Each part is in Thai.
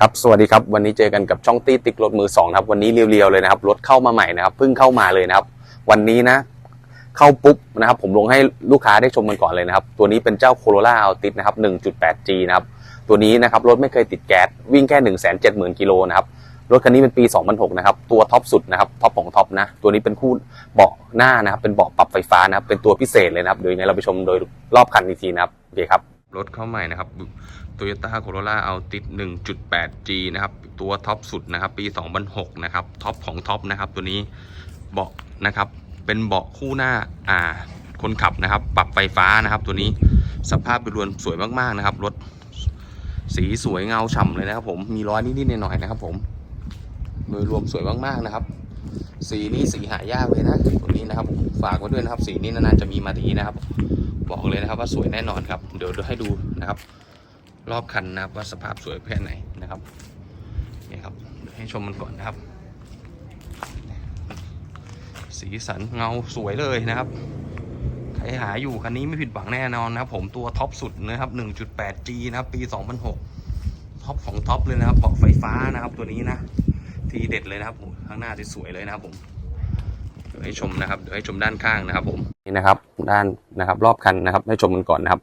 ครับสวัสดีครับวันนี้เจอกันกับช่องตี้ติ๊กรถมือสองครับวันนี้เรียวๆเลยนะครับรถเข้ามาใหม่นะครับเพิ่งเข้ามาเลยนะครับ วันนี้นะ เข้าปุ๊บนะครับผมลงให้ลูกค้าได้ชมกันก่อนเลยนะครับ ตัวนี้เป็นเจ้า Corolla Altis นะครับ 1.8G นะครับตัวนี้นะครับรถไม่เคยติดแก๊สวิ่งแค่ 170,000กิโลนะครับรถคันนี้เป็นปี 2006 นะครับ ตัวท็อปสุดนะครับท็อปของท็อปนะ ตัวนี้เป็นคู่เบาะหน้านะครับ เป็นเบาะปรับไฟฟ้านะครับ เป็นตัวพิเศษเลยนะครับเดี๋ยวยังไงเราไปชมโดยรอบคันอีกทีนะครับโอเคครับ รถเข้าใหม่นะครับ Toyota Corolla Altis 1.8G นะครับ ตัวท็อปสุดนะครับ ปี 2006 นะครับ ท็อปของท็อปนะครับ ตัวนี้เบาะนะครับ เป็นเบาะคู่หน้า อ่า คนขับนะครับ ปรับไฟฟ้านะครับ ตัวนี้ สภาพโดยรวมสวยมากๆนะครับ รถ สีสวยเงาฉ่ำเลยนะครับผม มีรอยนิดๆหน่อยๆนะครับผม โดยรวมสวยมากๆนะครับ สีนี้สีหายากเลยนะ ตัวนี้นะครับ ฝากไว้ด้วยนะครับ สีนี้นานๆจะมีมาทีนะครับ บอกเลยนะครับว่าสวยแน่นอนครับเดี๋ยวเดี๋ยวให้ดูนะครับ รอบคันนะครับว่าสภาพสวยแค่ไหนนะครับนี่ครับเดี๋ยวให้ชมมันก่อนนะครับ สีสันเงาสวยเลยนะครับใครหาอยู่คันนี้ไม่ผิดหวังแน่นอนนะครับ ผมตัวท็อปสุดนะครับ 1.8G นะครับปี 2006 ท็อปของท็อปเลยนะครับเบาะไฟฟ้านะครับตัวนี้นะทีเด็ดเลยนะครับข้างหน้าสวยเลยนะครับผมเดี๋ยวให้ชมนะครับเดี๋ยวให้ชมด้านข้างนะครับผม นี่นะครับด้านนะครับรอบคันนะครับให้ชมกันก่อนนะครับ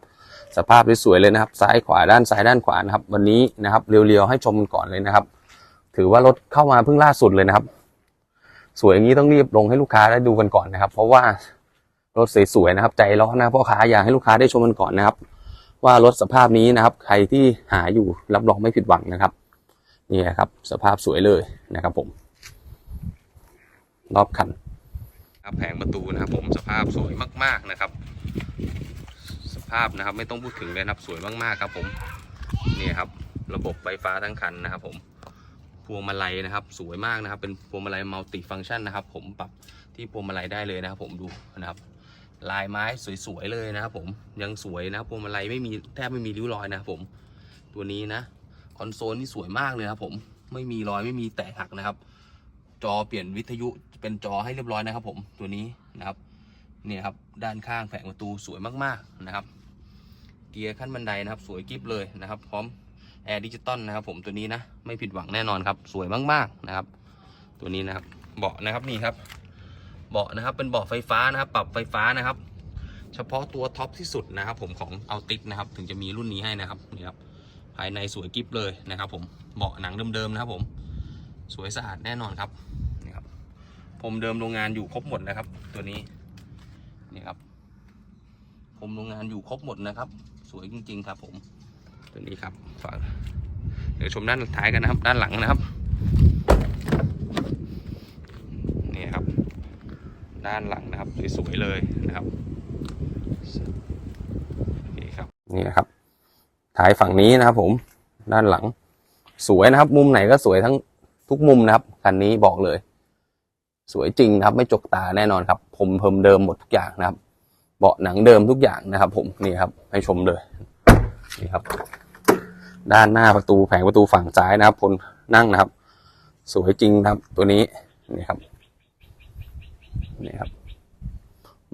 สภาพสวยเลยนะครับ ซ้ายขวาด้านซ้ายด้านขวานะครับ วันนี้นะครับเรียวๆให้ชมกันก่อนเลยนะครับ ถือว่ารถเข้ามาเพิ่งล่าสุดเลยนะครับ สวยอย่างนี้ต้องรีบลงให้ลูกค้าได้ดูกันก่อนนะครับ เพราะว่ารถสวยๆนะครับ ใจร้อนนะพ่อค้าอยากให้ลูกค้าได้ชมกันก่อนนะครับ ว่ารถสภาพนี้นะครับ ใครที่หาอยู่รับรองไม่ผิดหวังนะครับนี่นะครับ สภาพสวยเลยนะครับ ผม รอบคัน ครับแผงประตูนะครับ ผมสภาพสวยมาก ๆนะครับ สภาพนะครับไม่ต้องพูดถึงเลยนะครับสวยมากๆครับ ผมนี่ครับ ระบบไฟฟ้าทั้งคันนะครับ ผมพวงมาลัยนะครับ สวยมากนะครับ เป็นพวงมาลัยมัลติฟังก์ชันนะครับ ผมปรับที่พวงมาลัยได้เลยนะครับ ผมดูนะครับ ลายไม้สวยๆเลยนะครับ ผมยังสวยนะครับพวงมาลัยไม่มีแทบไม่มีริ้วรอยนะครับผมตัวนี้นะคอนโซลนี่สวยมากเลยครับผมไม่มีรอยไม่มีแตกหักนะครับ จอเปลี่ยนวิทยุเป็นจอให้เรียบร้อยนะครับผมตัวนี้นะครับเนี่ยครับด้านข้างแผงประตูสวยมากๆนะครับ เกียร์ขั้นบันไดนะครับ สวยกิฟเลยนะครับ พร้อมแอร์ดิจิตอลนะครับ ผมตัวนี้นะไม่ผิดหวังแน่นอนครับ สวยมากๆนะครับ ตัวนี้นะครับเบาะนะครับนี่ครับเบาะนะครับเป็นเบาะไฟฟ้านะครับ ปรับไฟฟ้านะครับ เฉพาะตัวท็อปที่สุดนะครับ ผมของเอาติกนะครับ ถึงจะมีรุ่นนี้ให้นะครับนี่ครับภายในสวยกิฟเลยนะครับ ผมเบาะหนังเดิมๆนะครับผม สวยสะอาดแน่นอนครับนี่ครับผมเดิมโรงงานอยู่ครบหมดนะครับ ตัวนี้นี่ครับ ผมโรงงานอยู่ครบหมดนะครับ สวยจริง ๆ ครับ ผม ตัวนี้ครับฝากเดี๋ยวชมด้านท้ายกันนะครับ ด้านหลังนะครับนี่ครับ ด้านหลังนะครับสวยๆเลยนะครับนี่ครับนี่นะครับท้ายฝั่งนี้นะครับผมด้านหลังสวยนะครับ มุมไหนก็สวยทั้ง ทุกมุมนะครับคันนี้บอกเลย สวยจริงนะครับ ไม่จกตาแน่นอนครับ ผมเพิ่มเดิมหมดทุกอย่างนะครับ เบาะหนังเดิมทุกอย่างนะครับ ผมนี่ครับ ให้ชมเลยนี่ครับ ด้านหน้าประตูแผงประตูฝั่งซ้ายนะครับคนนั่งนะครับ สวยจริงครับ ตัวนี้นี่ครับนี่ครับ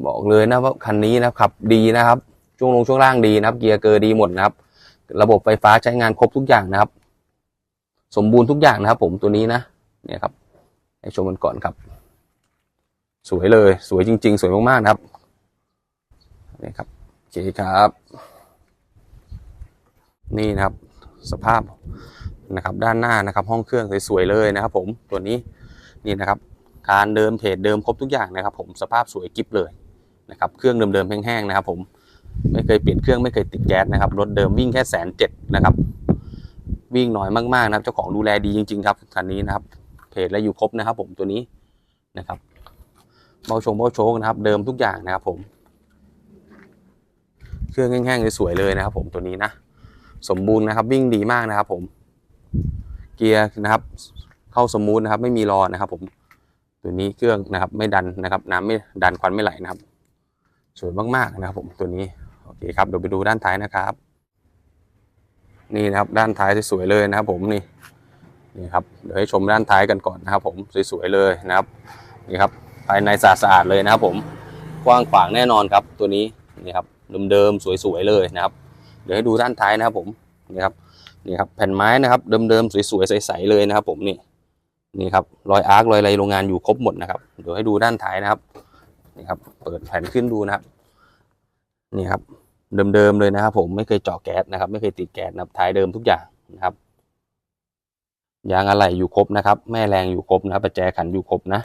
บอกเลยนะว่าคันนี้นะครับ ดีนะครับ ช่วงลงช่วงล่างดีนะครับ เกียร์เกอร์ดีหมดนะครับ ระบบไฟฟ้าใช้งานครบทุกอย่างนะครับ สมบูรณ์ทุกอย่างนะครับผมตัวนี้นะเนี่ยครับให้ชมกันก่อนครับ สวยเลยสวยจริง ๆ สวยมากๆนะครับนี่ครับโอเคครับ นี่นะครับ สภาพนะครับ ด้านหน้านะครับ ห้องเครื่องสวยๆเลยนะครับ ผมตัวนี้นี่นะครับการเดิมเพจเดิมครบทุกอย่างนะครับ ผมสภาพสวยกิฟเลยนะครับเครื่องเดิมๆแห้งๆนะครับ ผมไม่เคยเปลี่ยนเครื่องไม่เคยติดแก๊สนะครับรถเดิมวิ่งแค่แสนเจ็ดนะครับ วิ่งน้อยมากๆนะครับ เจ้าของดูแลดีจริง ๆ ครับคันนี้นะครับเพจและอยู่ครบนะครับ ผมตัวนี้นะครับเบาชงเบาโชกนะครับ เดิมทุกอย่างนะครับ ผม เครื่องแห้งๆสวยๆเลยนะครับ ผมตัวนี้นะสมบูรณ์นะครับ วิ่งดีมากนะครับ ผม เกียร์นะครับ เข้าสมูทนะครับ ไม่มีรอนะครับ ผมตัวนี้เครื่องนะครับ ไม่ดันนะครับ น้ำไม่ดันควันไม่ไหลนะครับสวยมากๆนะครับ ผมตัวนี้โอเคครับเดี๋ยวไปดูด้านท้ายนะครับ นี่นะครับ ด้านท้ายสวยๆเลยนะครับ ผมนี่นี่ครับเดี๋ยวให้ชมด้านท้ายกันก่อนนะครับ ผมสวยๆเลยนะครับนี่ครับภายในสะอาดๆเลยนะครับ ผมกว้างขวางแน่นอนครับ ตัวนี้นี่ครับเดิมๆสวยๆเลยนะครับ เดี๋ยวให้ดูด้านท้ายนะครับ ผมนี่ครับนี่ครับแผ่นไม้นะครับเดิมๆสวยๆใสๆเลยนะครับ ผมนี่นี่ครับรอยอาร์ครอยอะไรโรงงานอยู่ครบหมดนะครับเดี๋ยวให้ดูด้านท้ายนะครับนี่ครับ เปิดแผ่นขึ้นดูนะครับ นี่ครับ เดิมๆเลยนะครับ ผมไม่เคยเจาะแก๊สนะครับ ไม่เคยติดแก๊สนะครับท้ายเดิมทุกอย่างนะครับยางอะไหล่อยู่ครบนะครับ แม่แรงอยู่ครบนะครับประแจขันอยู่ครบนะ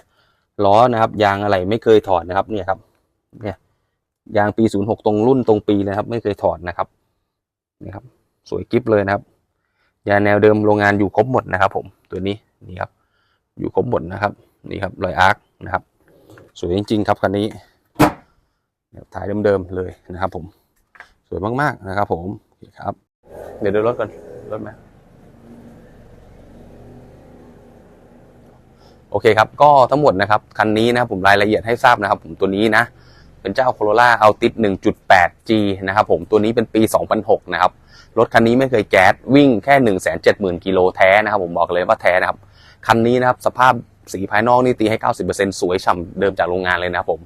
ล้อนะครับ ยางอะไหล่ไม่เคยถอดนะครับ เนี่ยครับ เนี่ยยางปี06ตรงรุ่นตรงปีเลยนะครับ ไม่เคยถอดนะครับนี่ครับ สวยกิฟเลยนะครับ ยางแนวเดิมโรงงานอยู่ครบหมดนะครับ ผมตัวนี้นี่ครับ อยู่ครบหมดนะครับ นี่ครับรอยอาร์คนะครับ สวยจริงๆครับคันนี้เนี่ยถ่ายเดิมๆเลยนะครับผม วยมาก ๆ นะครับ ผมโอเคครับ เดี๋ยวดูรถก่อนรถไหมโอเคครับ ก็ทั้งหมดนะครับ คันนี้นะครับผมรายละเอียดให้ทราบนะครับ ผมตัวนี้นะ เป็นเจ้า Corolla Altis 1.8G นะครับผมตัวนี้เป็นปี 2006 นะครับ รถคันนี้ไม่เคยแก๊สวิ่งแค่ 170,000 กิโลแท้นะครับ ผมบอกเลยว่าแท้นะครับ คันนี้นะครับสภาพสีภายนอกนี่ตีให้ 90%สวยฉ่ำเดิมจากโรงงานเลยนะครับผม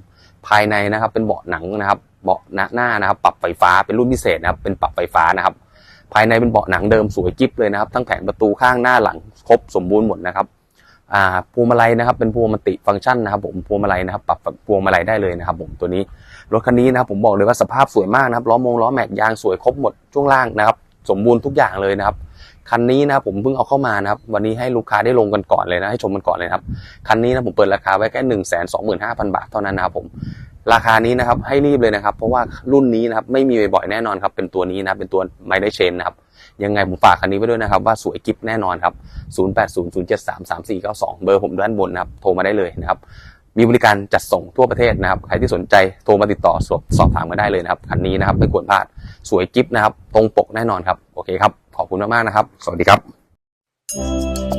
ภายในนะครับเป็นเบาะหนังนะครับ เบาะหน้านะครับ ปรับไฟฟ้าเป็นรุ่นพิเศษนะครับเป็นปรับไฟฟ้านะครับ ภายในเป็นเบาะหนังเดิมสวยกิ๊บเลยนะครับ ทั้งแผงประตูข้างหน้าหลังครบสมบูรณ์หมดนะครับอ่าพวงมาลัยนะครับ เป็นพวงมัติฟังก์ชันนะครับ ผมพวงมาลัยนะครับ ปรับพวงมาลัยได้เลยนะครับ ผมตัวนี้รถคันนี้นะครับ ผมบอกเลยว่าสภาพสวยมากนะครับล้อมงล้อแม็กยางสวยครบหมดช่วงล่างนะครับ สมบูรณ์ทุกอย่างเลยนะครับ คันนี้นะครับผมเพิ่งเอาเข้ามานะครับวันนี้ให้ลูกค้าได้ลงกันก่อนเลยนะให้ชมกันก่อนเลยครับคันนี้นะผมเปิดราคาไว้แค่หนึ่งแสนสองหมื่นห้าพันบาทเท่านั้นนะครับผมราคานี้นะครับให้รีบเลยนะครับ เพราะว่ารุ่นนี้นะครับไม่มีบ่อยๆแน่นอนครับเป็นตัวนี้นะเป็นตัวไม่ได้เชนนะครับยังไงผมฝากคันนี้ไว้ด้วยนะครับว่าสวยกิฟแน่นอนครับ 0800733492 เบอร์ผมด้านบนนะครับโทรมาได้เลยนะครับมีบริการจัดส่งทั่วประเทศนะครับ ใครที่สนใจโทรมาติดต่อสอบสอบถามมาได้เลยนะครับคันนี้นะครับไม่ควรพลาดสวยกิฟนะครับตรงปกแน่นอนครับโอเคครับ ขอบคุณมากๆนะครับ สวัสดีครับ